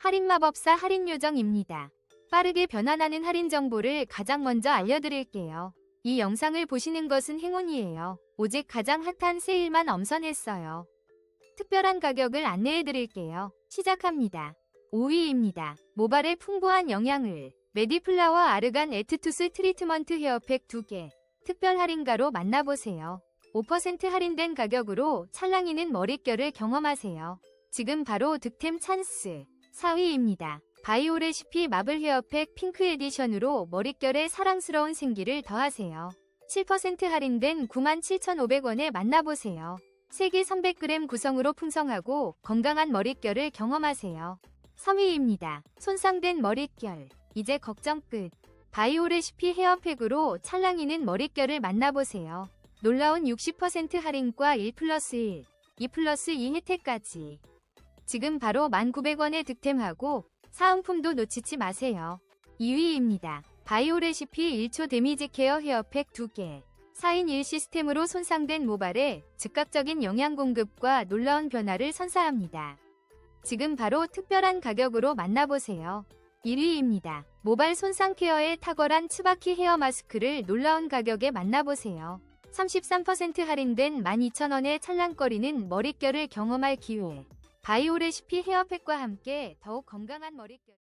할인 마법사 할인 요정입니다. 빠르게 변환하는 할인 정보를 가장 먼저 알려드릴게요. 이 영상을 보시는 것은 행운이에요. 오직 가장 핫한 세일만 엄선했어요. 특별한 가격을 안내해드릴게요. 시작합니다. 5위입니다. 모발에 풍부한 영양을 메디플라워 아르간 에트투스 트리트먼트 헤어팩 2개 특별 할인가로 만나보세요. 5% 할인된 가격으로 찰랑이는 머릿결을 경험하세요. 지금 바로 득템 찬스 4위입니다. 바이오 레시피 마블 헤어팩 핑크 에디션으로 머릿결에 사랑스러운 생기를 더하세요. 7% 할인된 97,500원에 만나보세요. 색이 300g 구성으로 풍성하고 건강한 머릿결을 경험하세요. 3위입니다. 손상된 머릿결. 이제 걱정 끝. 바이오 레시피 헤어팩으로 찰랑이는 머릿결을 만나보세요. 놀라운 60% 할인과 1 플러스 1, 2 플러스 2 혜택까지. 지금 바로 1,900원에 득템하고 사은품도 놓치지 마세요. 2위입니다. 바이오 레시피 1초 데미지 케어 헤어팩 2개. 4인 1 시스템으로 손상된 모발에 즉각적인 영양 공급과 놀라운 변화를 선사합니다. 지금 바로 특별한 가격으로 만나보세요. 1위입니다. 모발 손상 케어에 탁월한 츠바키 헤어 마스크를 놀라운 가격에 만나보세요. 33% 할인된 12,000원의 찰랑거리는 머릿결을 경험할 기회. 바이오 레시피 헤어팩과 함께 더욱 건강한 머릿결